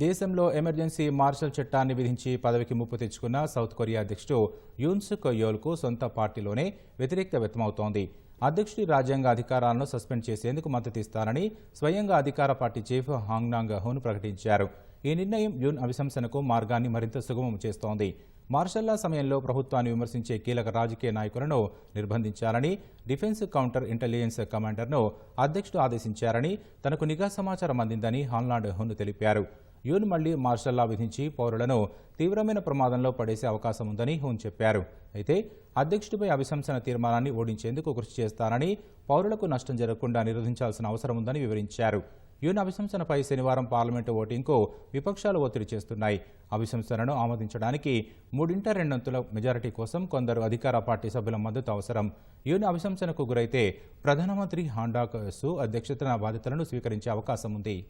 దేశంలో emergency martial చట్టాన్ని విధించి పదవికి ముప్పు తెచ్చుకున్న సౌత్ కొరియా అధ్యక్షుడు యూన్సుక్ యోల్కు సొంత పార్టీలోనే వ్యతిరేకత వ్యక్తమవుతోంది. అధ్యక్షుడి రాజ్యాంగ అధికారాలను సస్పెండ్ చేసేందుకు మద్దతిస్తారని స్వయంగా అధికార పార్టీ చీఫ్ హాంగ్నాంగ్ హోన్ ప్రకటించారు. ఈ నిర్ణయం యూన్ అభిశంసనకు మార్గాన్ని మరింత సుగమం చేస్తోంది. మార్షల్లా సమయంలో ప్రభుత్వాన్ని విమర్శించే కీలక రాజకీయ నాయకులను నిర్బంధించాలని డిఫెన్స్ కౌంటర్ ఇంటెలిజెన్స్ కమాండర్ను అధ్యక్షుడు ఆదేశించారని తనకు నిఘా సమాచారం అందిందని హాన్లాండ్ హోన్ తెలిపారు. యూన్ మళ్ళీ మార్షల్లా విధించి పౌరులను తీవ్రమైన ప్రమాదంలో పడేసే అవకాశం ఉందని హూన్ చెప్పారు. అయితే అధ్యక్షుడిపై అభిశంసన తీర్మానాన్ని ఓడించేందుకు కృషి చేస్తారని పౌరులకు నష్టం జరగకుండా నిరోధించాల్సిన అవసరం ఉందని వివరించారు. యూన్ అభిశంసనపై శనివారం పార్లమెంటు ఓటింగ్కు విపక్షాలు ఒత్తిడి చేస్తున్నాయి. అభిశంసనను ఆమోదించడానికి మూడింట రెండొంతుల మెజారిటీ కోసం కొందరు అధికార పార్టీ సభ్యుల మద్దతు అవసరం. యూన్ అభిశంసనకు గురైతే ప్రధానమంత్రి హాండాక్ సు అధ్యక్షతన బాధ్యతలను స్వీకరించే అవకాశం ఉంది.